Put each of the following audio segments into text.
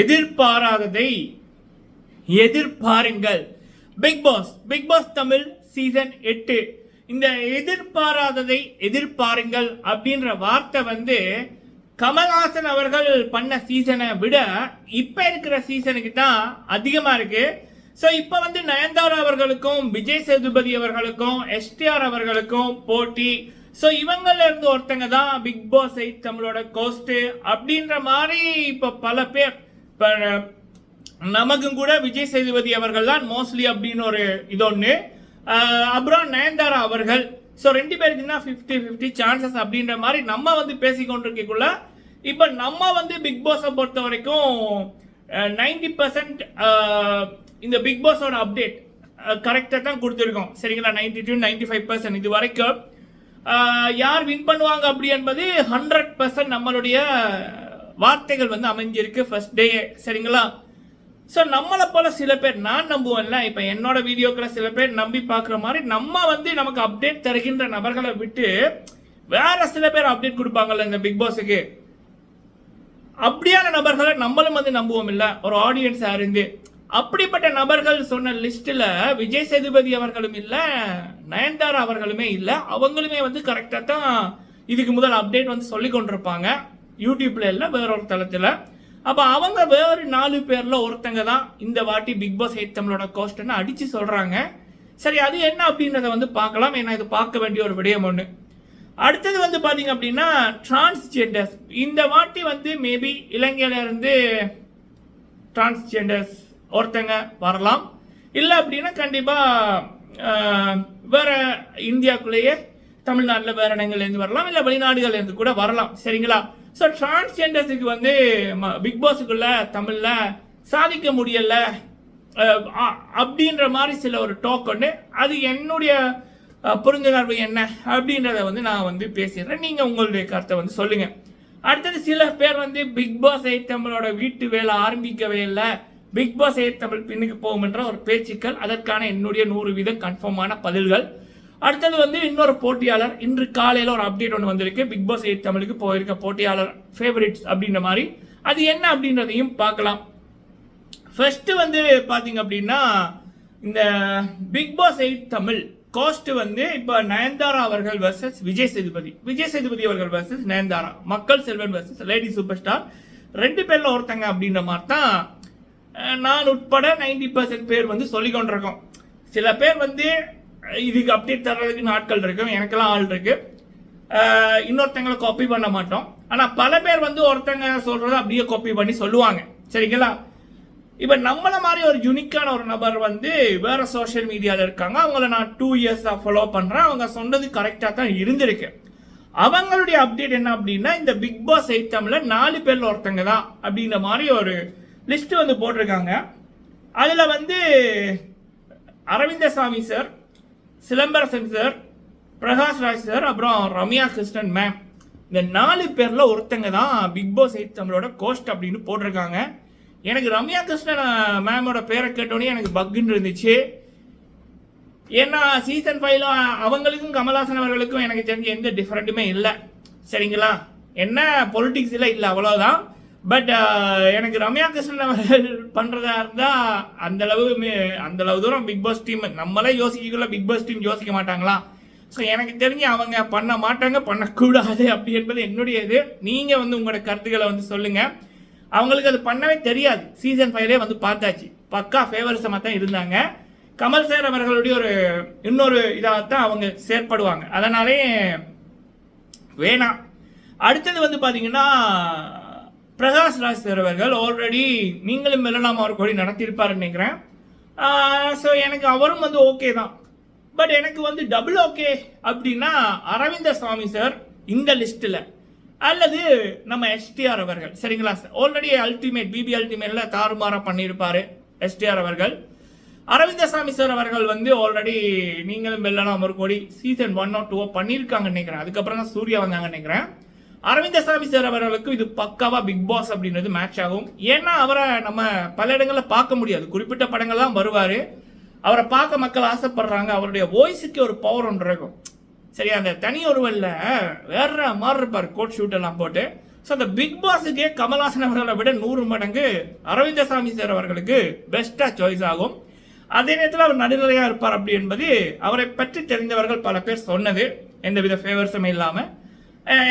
எதிர்பாராததை எதிர்பாருங்கள். Big boss big boss Tamil season எட்டு. இந்த எதிர்பாராததை எதிர்பாருங்கள் அப்படின்ற வார்த்தை வந்து கமல்ஹாசன் அவர்கள் பண்ண சீசனை விட இப்போ இருக்கிற சீசனுக்கு தான் அதிகமாக இருக்கு. ஸோ இப்போ வந்து நயன்தாரா அவர்களுக்கும் விஜய் சேதுபதி அவர்களுக்கும் எஸ்டிஆர் அவர்களுக்கும் போட்டி. ஸோ இவங்கள இருந்து ஒருத்தங்க தான் பிக் பாஸ் எயிட் தமிழோட கோஸ்ட் அப்படின்ற மாதிரி இப்போ பல பேர் இப்போ நமக்கும் கூட விஜய் சேதுபதி அவர்கள் தான் மோஸ்ட்லி அப்படின்னு ஒரு இது ஒன்று அப்புறம் நயன்தாரா அவர்கள். ஸோ ரெண்டு பேருக்கு தான் ஃபிஃப்டி ஃபிஃப்டி சான்சஸ் அப்படின்ற மாதிரி நம்ம வந்து பேசிக்கொண்டிருக்கக்குள்ள இப்போ நம்ம வந்து பிக் பாஸை பொறுத்த வரைக்கும் நைன்டி பர்சன்ட் இந்த பிக் பாஸோட அப்டேட் கரெக்டாக தான் கொடுத்துருக்கோம். சரிங்களா? Ninety two ninety five percent இது வரைக்கும். யார் வின் பண்ணுவாங்க அப்படி என்பது ஹண்ட்ரட் பர்சன்ட் நம்மளுடைய வார்த்தைகள் வந்து அமைஞ்சிருக்கு. ஃபர்ஸ்ட் டே சரிங்களா? ஸோ நம்மளை போல சில பேர் நான் நம்புவேன்ல இப்போ என்னோட வீடியோக்களை சில பேர் நம்பி பார்க்குற மாதிரி நம்ம வந்து நமக்கு அப்டேட் தருகின்ற நபர்களை விட்டு வேற சில பேர் அப்டேட் கொடுப்பாங்கல்ல இந்த பிக் பாஸுக்கு அப்படியான நபர்களை நம்மளும் வந்து நம்புவோம் இல்லை ஒரு ஆடியன்ஸ் அறிந்து அப்படிப்பட்ட நபர்கள் சொன்ன லிஸ்ட்ல விஜய் சேதுபதி அவர்களும் இல்லை நயன்தாரா அவர்களுமே இல்லை. அவங்களுமே வந்து கரெக்டாக தான் இதுக்கு முதல் அப்டேட் வந்து சொல்லி கொண்டிருப்பாங்க. யூடியூப்ல இல்லை வேற ஒரு தளத்தில். அப்போ அவங்க வேறு நாலு பேரில் ஒருத்தங்க தான் இந்த வாட்டி பிக் பாஸ் எயிட் தமிழோட கோஸ்ட்னு அடித்து சொல்கிறாங்க சரி அது என்ன அப்படின்றத வந்து பார்க்கலாம். ஏன்னா இது பார்க்க வேண்டிய ஒரு விடயம் ஒன்று அடுத்தது வந்து பார்த்தீங்க அப்படின்னா டிரான்ஸ்ஜெண்டர்ஸ் இந்த வாட்டி வந்து மேபி இலங்கையிலேருந்து டிரான்ஸ்ஜெண்டர்ஸ் ஒருத்தங்க வரலாம். இல்லை அப்படின்னா கண்டிப்பாக வேற இந்தியாக்குள்ளேயே தமிழ்நாட்டில் வேற இடங்கள்லேருந்து வரலாம் இல்லை வெளிநாடுகள்லேருந்து கூட வரலாம். சரிங்களா? ஸோ டிரான்ஸ்ஜெண்டர்ஸுக்கு வந்து பிக் பாஸுக்குள்ள தமிழில் சாதிக்க முடியல அ- அப்படின்ற மாதிரி சில ஒரு டோக்கன் அது என்னுடைய அஹ், புரிந்துணர்வு என்ன? அப்படின்றத வந்து நான் வந்து பேசிடுறேன். நீங்கள் உங்களுடைய கருத்தை வந்து சொல்லுங்கள் அடுத்தது சில பேர் வந்து பிக் பாஸ் எயிட் தமிழோட வீட்டு வேலை ஆரம்பிக்கவே இல்லை. பிக் பாஸ் எயிட் தமிழ் பின்னுக்கு போகும் என்ற ஒரு பேச்சுக்கள். அதற்கான என்னுடைய நூறு வீதம் கன்ஃபார்மான பதில்கள். அடுத்தது வந்து இன்னொரு போட்டியாளர். இன்று காலையில் ஒரு அப்டேட் ஒன்று வந்திருக்கு. பிக் பாஸ் எயிட் தமிழுக்கு போயிருக்க போட்டியாளர் ஃபேவரட்ஸ் அப்படின்ற மாதிரி. அது என்ன அப்படின்றதையும் பார்க்கலாம். ஃபர்ஸ்ட்டு வந்து பார்த்தீங்க அப்படின்னா இந்த big boss eight Tamil cast வந்து இப்போ நயன்தாரா அவர்கள் வர்சஸ் விஜய் சேதுபதி. விஜய் சேதுபதி அவர்கள் versus Nayanthara. Makkal Selvan versus lady super star ரெண்டு பேரில் ஒருத்தங்க அப்படின்ற மாதிரி தான் நான் உட்பட நைன்டி பர்சன்ட் பேர் வந்து சொல்லி கொண்டிருக்கோம் சில பேர் வந்து இதுக்கு அப்டேட் தர்றதுக்கு நாட்கள் இருக்கும் எனக்கெல்லாம் ஆள் இருக்கு. இன்னொருத்தங்களை காப்பி பண்ண மாட்டோம். ஆனால் பல பேர் வந்து ஒருத்தங்க சொல்கிறத அப்படியே காப்பி பண்ணி சொல்லுவாங்க. சரிங்களா? இப்போ நம்மளை மாதிரி ஒரு யூனிக்கான ஒரு நபர் வந்து வேறு சோஷியல் மீடியாவில் இருக்காங்க. அவங்கள நான் டூ இயர்ஸா ஃபாலோ பண்ணுறேன் அவங்க சொன்னது கரெக்டாக தான் இருந்திருக்கு. அவங்களுடைய அப்டேட் என்ன அப்படின்னா இந்த பிக் பாஸ் ஐட்டமில் நாலு பேரில் ஒருத்தங்க தான் அப்படின்ற மாதிரி ஒரு லிஸ்ட் வந்து போட்டிருக்காங்க. அதில் வந்து Aravindasamy sir Silambarasan sir Prakash Raj sir அப்புறம் ரம்யா கிருஷ்ணன் மேம் இந்த நாலு பேரில் ஒருத்தங்க தான் பிக் பாஸ் எயிட் தமிழோட கோஸ்ட் அப்படின்னு போட்டிருக்காங்க. எனக்கு ரம்யா கிருஷ்ணன் மேமோட பேரை கேட்டோடனே எனக்கு பக்குன்னு இருந்துச்சு. ஏன்னா சீசன் ஃபைவ்ல அவங்களுக்கும் கமல்ஹாசன் அவர்களுக்கும் எனக்கு தெரிஞ்ச எந்த டிஃப்ரெண்ட்டுமே இல்லை. சரிங்களா? என்ன பொலிட்டிக்ஸில் இல்லை அவ்வளோதான் பட் uh, எனக்கு ரம்யா கிருஷ்ணன் அவர்கள் பண்ணுறதா இருந்தால் அந்த அளவு மே- அந்த அளவு தூரம் பிக் பாஸ் டீம் நம்மளே யோசிக்கக்குள்ள பிக் பாஸ் டீம் யோசிக்க மாட்டாங்களா? ஸோ எனக்கு தெரிஞ்சு அவங்க பண்ண மாட்டாங்க பண்ணக்கூடாது அப்படி என்பது என்னுடைய இது நீங்கள் வந்து உங்களோட கருத்துக்களை வந்து சொல்லுங்கள் அவங்களுக்கு அது பண்ணவே தெரியாது. சீசன் ஃபைவ்லே வந்து பார்த்தாச்சு. பக்கா ஃபேவரிசமாக தான் இருந்தாங்க. கமல் சார் அவர்களுடைய ஒரு இன்னொரு இதாக தான் அவங்க செயற்படுவாங்க. அதனாலே வேணாம். அடுத்தது வந்து பார்த்தீங்கன்னா பிரகாஷ் ராஜ் சார் அவர்கள் ஆல்ரெடி நீங்களும் மெல்லலாம் அவர் கோடி நடத்தியிருப்பாருன்னு நினைக்கிறேன். ஸோ எனக்கு அவரும் வந்து ஓகே தான். பட் எனக்கு வந்து டபுள் ஓகே அப்படின்னா அரவிந்த சுவாமி சார் இந்த லிஸ்ட்டில் அல்லது நம்ம எஸ்டிஆர் அவர்கள். சரிங்களா ஆல்ரெடி அல்டிமேட் பிபி அல்டிமேட்டில் தாறுமாறாக பண்ணியிருப்பார் எஸ்டிஆர் அவர்கள். அரவிந்தசாமி சார் அவர்கள் வந்து ஆல்ரெடி நீங்களும் வெல்லலாம் ஒரு கோடி சீசன் ஒன் ஆர் டூ பண்ணியிருக்காங்கன்னு நினைக்கிறேன். அதுக்கப்புறம் தான் சூர்யா வந்தாங்கன்னு நினைக்கிறேன். அரவிந்தசாமி சார் அவர்களுக்கும் இது பக்காவா பிக் பாஸ் அப்படின்றது மேட்ச் ஆகும். ஏன்னா அவரை நம்ம பல இடங்களில் பார்க்க முடியாது. குறிப்பிட்ட படங்கள் தான் வருவார். அவரை பார்க்க மக்கள் ஆசைப்படுறாங்க. அவருடைய வாய்ஸுக்கு ஒரு பவர் ஒன்று இருக்கும். சரி அந்த தனி ஒருவரில் வேற மாதிரி இருப்பார் கோட் ஷூட் எல்லாம் போட்டு. ஸோ அந்த பிக் பாஸுக்கே கமல்ஹாசன் அவர்களை விட நூறு மடங்கு அரவிந்தசாமி சார் அவர்களுக்கு பெஸ்ட்டாக சாய்ஸ் ஆகும். அதே நேரத்தில் அவர் நடுநிலையாக இருப்பார் அப்படி என்பது அவரை பற்றி தெரிந்தவர்கள் பல பேர் சொன்னது. எந்தவித ஃபேவர்ஸுமே இல்லாமல்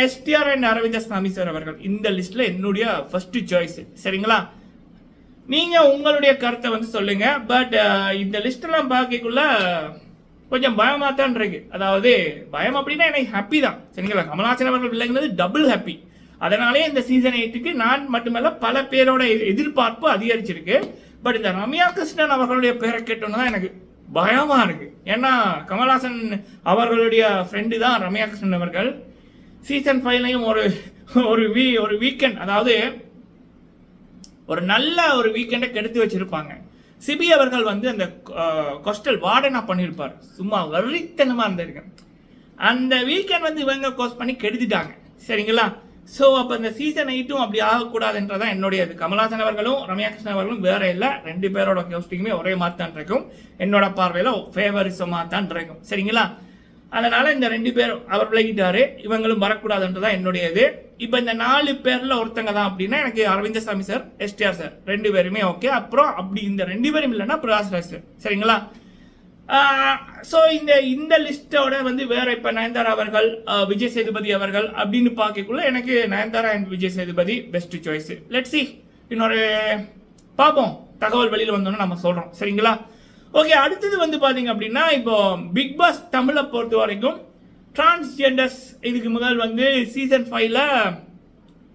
எஸ்டிஆர் அண்ட் அரவிந்தசாமி சார் அவர்கள் இந்த லிஸ்ட்ல என்னுடைய ஃபர்ஸ்ட் சாய்ஸ் சரிங்களா? நீங்க உங்களுடைய கருத்தை வந்து சொல்லுங்க. பட் இந்த லிஸ்ட்டெல்லாம் பார்க்கக்குள்ள கொஞ்சம் பயமாக தான் இருக்கு. அதாவது பயம் அப்படின்னா எனக்கு ஹாப்பி தான். சரிங்களா? கமலாசன் அவர்கள் பிள்ளைங்கிறது டபுள் ஹாப்பி அதனாலே இந்த சீசன் எயிட்டுக்கு நான் மட்டுமல்ல பல பேரோட எதிர்பார்ப்பு அதிகரிச்சிருக்கு. பட் இந்த ரம்யா கிருஷ்ணன் அவர்களுடைய பேரை கேட்டோன்னு தான் எனக்கு பயமாக இருக்கு. ஏன்னா கமல்ஹாசன் அவர்களுடைய ஃப்ரெண்டு தான் ரம்யா கிருஷ்ணன் அவர்கள். சீசன் ஃபைவ்லையும் ஒரு ஒரு வீ ஒரு வீக்கெண்ட் அதாவது ஒரு நல்ல ஒரு வீக்கெண்டை கெடுத்து வச்சிருப்பாங்க. சிபி அவர்கள் வந்து அந்த கொஸ்டல் வார்டனா பண்ணியிருப்பார் சும்மா வரித்தனமாக இருந்திருக்கு அந்த வீக்கெண்ட் வந்து இவங்க கோஸ் பண்ணி கெடுத்துட்டாங்க. சரிங்களா? ஸோ அப்போ இந்த சீசன் எயிட்டும் அப்படி ஆகக்கூடாதுன்றதான் என்னுடைய இது கமலாசன் அவர்களும் ரம்யா கிருஷ்ணன் அவர்களும் வேற இல்லை. ரெண்டு பேரோட கோஸ்டிங்குமே ஒரே மாதிரி தான் இருக்கும். என்னோட பார்வையில் ஃபேவரிசமாக தான் இருக்கும். சரிங்களா? அதனால் இந்த ரெண்டு பேரும் அவர் விலகிட்டாரு இவங்களும் வரக்கூடாதுன்றதான் என்னுடைய இது. இப்போ இந்த நாலு பேரில் ஒருத்தங்க தான் அப்படின்னா எனக்கு அரவிந்தசாமி சார் எஸ்டிஆர் சார் ரெண்டு பேருமே ஓகே அப்புறம் அப்படி இந்த ரெண்டு பேரும் இல்லைன்னா பிரகாஷ்ராஜ் சார் சரிங்களா? ஸோ இந்த இந்த லிஸ்ட்டோட வந்து வேற இப்போ நயன்தாரா அவர்கள் விஜய் சேதுபதி அவர்கள் அப்படின்னு பார்க்கக்குள்ள எனக்கு Nayanthara and Vijay Sethupathi best choice let see இன்னொரு பார்ப்போம். தகவல் வெளியில் வந்தோன்னு நம்ம சொல்கிறோம் சரிங்களா? ஓகே அடுத்தது வந்து பார்த்தீங்க அப்படின்னா இப்போ பிக் பாஸ் தமிழை பொறுத்த வரைக்கும் டிரான்ஸ்ஜெண்டர்ஸ் இதுக்கு முதல் வந்து சீசன் ஃபைவ்ல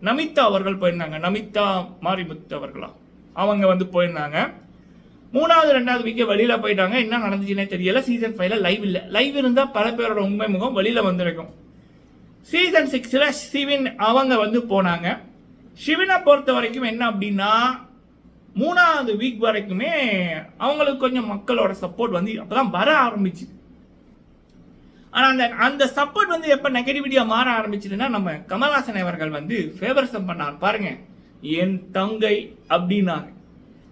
நமிதா அவர்கள் போயிருந்தாங்க. நமிதா மாரிமுத்து அவர்களா? அவங்க வந்து போயிருந்தாங்க. மூணாவது ரெண்டாவது வீக்கே வெளியில் போயிட்டாங்க. என்ன நடந்துச்சுன்னே தெரியல. சீசன் ஃபைவ்ல லைவ் இல்லை. லைவ் இருந்தால் பல பேரோட உண்மை முகம் வெளியில் வந்திருக்கும். சீசன் சிக்ஸில் சிவின் அவங்க வந்து போனாங்க. சிவினை பொறுத்த வரைக்கும் என்ன அப்படின்னா மூணாவது வீக் வரைக்குமே அவங்களுக்கு கொஞ்சம் மக்களோட சப்போர்ட் வந்து அப்போதான் வர ஆரம்பிச்சு. ஆனால் அந்த அந்த சப்போர்ட் வந்து எப்போ நெகட்டிவிட்டியாக மாற ஆரம்பிச்சதுன்னா நம்ம கமல்ஹாசன் அவர்கள் வந்து ஃபேவரிசம் பண்ணார். பாருங்க. என் தங்கை அப்படின்னாரு.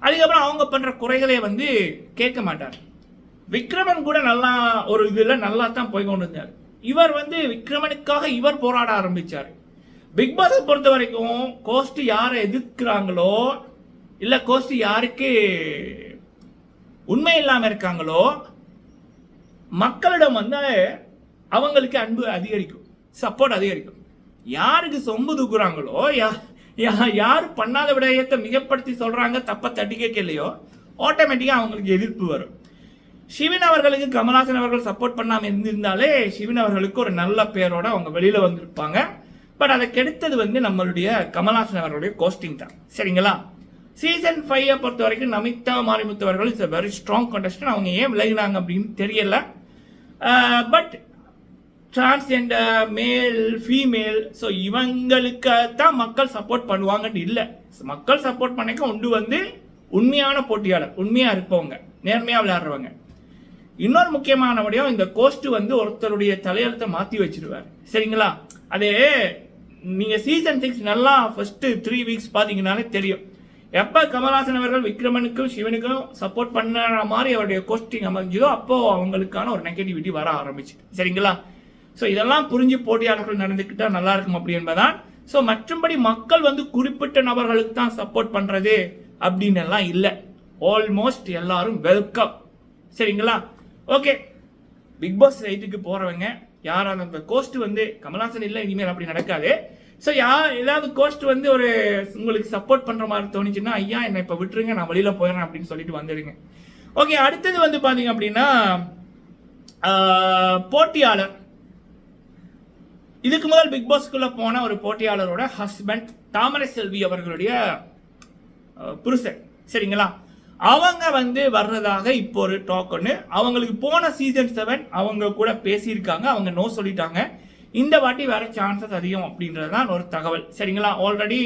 அதுக்கப்புறம் அவங்க பண்ணுற குறைகளை வந்து கேட்க மாட்டார். விக்ரமன் கூட நல்லா ஒரு இதில் நல்லா தான் போய் கொண்டு இருந்தார் இவர் வந்து விக்ரமனுக்காக இவர் போராட ஆரம்பித்தார் பிக் பாஸை பொறுத்த வரைக்கும் கோஸ்ட் யாரை எதிர்க்கிறாங்களோ இல்லை கோஷ்டி யாருக்கு உண்மை இல்லாமல் இருக்காங்களோ மக்களிடம் வந்து அவங்களுக்கு அன்பு அதிகரிக்கும் சப்போர்ட் அதிகரிக்கும். யாருக்கு சொம்பு தூக்குறாங்களோ யா- யா- யார் பண்ணாத விடயத்தை மிகப்படுத்தி சொல்கிறாங்க தப்ப தட்டி கேட்கலையோ ஆட்டோமேட்டிக்காக அவங்களுக்கு எதிர்ப்பு வரும். சிவன் அவர்களுக்கு கமல்ஹாசன் அவர்கள் சப்போர்ட் பண்ணாமல் இருந்திருந்தாலே சிவன் அவர்களுக்கு ஒரு நல்ல பேரோட அவங்க வெளியில் வந்திருப்பாங்க. பட் அதை கெடுத்தது வந்து நம்மளுடைய கமல்ஹாசன் அவர்களுடைய கோஸ்டிங் தான். சரிங்களா? சீசன் ஃபைவை பொறுத்த வரைக்கும் நமிதா மாரிமுத்து அவர்கள் இட்ஸ் வெரி ஸ்ட்ராங் கண்டஸ்டன் அவங்க ஏன் விலகினாங்க அப்படின்னு தெரியல. But transgender male female so இவங்களுக்கு தான் மக்கள் சப்போர்ட் பண்ணுவாங்கன்னு இல்லை. மக்கள் சப்போர்ட் பண்ணிக்க உண்டு வந்து உண்மையான போட்டியாளர் உண்மையாக இருப்பவங்க நேர்மையாக விளையாடுறவங்க. இன்னொரு முக்கியமான விடயம் இந்த கோஸ்ட் வந்து ஒருத்தருடைய தலையெழுத்தை மாற்றி வச்சிருவார். சரிங்களா? அது நீங்கள் சீசன் சிக்ஸ் நல்லா ஃபஸ்ட்டு த்ரீ வீக்ஸ் பார்த்தீங்கன்னாலே தெரியும். எப்போ கமல்ஹாசன் அவர்கள் விக்ரமனுக்கும் சிவனுக்கும் சப்போர்ட் பண்ணுற மாதிரி அவருடைய கோஸ்டிங் அமைஞ்சதோ அப்போ அவங்களுக்கான ஒரு நெகட்டிவிட்டி வர ஆரம்பிச்சு. சரிங்களா? ஸோ இதெல்லாம் புரிஞ்சு போட்டியாளர்கள் நடந்துக்கிட்டால் நல்லா இருக்கும் அப்படி என்பதான் ஸோ மற்றபடி மக்கள் வந்து குறிப்பிட்ட நபர்களுக்கு தான் சப்போர்ட் பண்ணுறது அப்படின்னு எல்லாம் இல்லை. ஆல்மோஸ்ட் எல்லாரும் வெல்கம் சரிங்களா? ஓகே பிக் பாஸ் எயிட்டுக்கு போகிறவங்க யார் அந்த கோஸ்ட் வந்து கமல்ஹாசன் இல்லை இனிமேல் அப்படி நடக்காது. ஸோ யா ஏதாவது கோஸ்ட் வந்து ஒரு உங்களுக்கு சப்போர்ட் பண்ணுற மாதிரி தோணுச்சுன்னா ஐயா என்னை இப்போ விட்டுருங்க நான் வெளியில் போயிடுறேன் அப்படின்னு சொல்லிட்டு வந்துடுங்க. ஓகே அடுத்தது வந்து பார்த்தீங்க அப்படின்னா போட்டியாளர். இதுக்கு முதல் பிக் பாஸ்க்குள்ளே போன ஒரு போட்டியாளரோட ஹஸ்பண்ட் தாமரை செல்வி அவர்களுடைய புருஷன். சரிங்களா? அவங்க வந்து வர்றதாக இப்போ ஒரு டாக் ஒன்று அவங்களுக்கு போன சீசன் செவன் அவங்க கூட பேசியிருக்காங்க. அவங்க நோ சொல்லிட்டாங்க. இந்த வாட்டி வேற சான்சஸ் அதிகம் அப்படின்றது தான் ஒரு தகவல். சரிங்களா? ஆல்ரெடி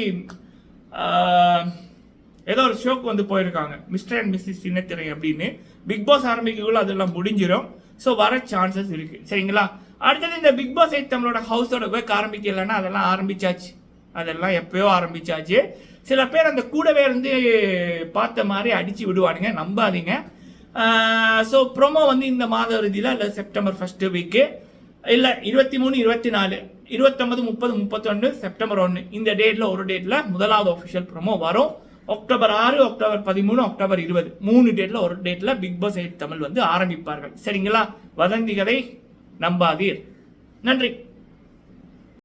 ஏதோ ஒரு ஷோக்கு வந்து போயிருக்காங்க. மிஸ்டர் அண்ட் மிஸ்ஸஸ் சின்னத்திரை அப்படின்னு. பிக் பாஸ் ஆரம்பிக்கக்குள்ள அதெல்லாம் முடிஞ்சிடும் ஸோ வர சான்சஸ் இருக்கு. சரிங்களா? அடுத்தது இந்த பிக் பாஸ் எயிட் நம்மளோட ஹவுஸோட ஒர்க் ஆரம்பிக்கலைன்னா அதெல்லாம் ஆரம்பிச்சாச்சு. அதெல்லாம் எப்பயோ ஆரம்பிச்சாச்சு. சில பேர் அந்த கூடவே இருந்து பார்த்த மாதிரி அடித்து விடுவானுங்க நம்பாதீங்க. ஸோ ப்ரோமோ வந்து இந்த மாத இறுதியில் இல்லை செப்டம்பர் ஃபஸ்ட்டு வீக்கு இல்லை இருபத்தி மூணு இருபத்தி நாலு இருபத்தொம்பது முப்பது முப்பத்தொன்று செப்டம்பர் ஒன்று இந்த டேட்டில் ஒரு டேட்டில் முதலாவது ஒஃபிஷியல் ப்ரோமோ வரும். அக்டோபர் ஆறு அக்டோபர் பதிமூணு அக்டோபர் இருபது. மூணு டேட்டில் ஒரு டேட்டில் பிக் பாஸ் எயிட் தமிழ் வந்து ஆரம்பிப்பார்கள். சரிங்களா? வதந்திகளை நம்பாதீர். நன்றி.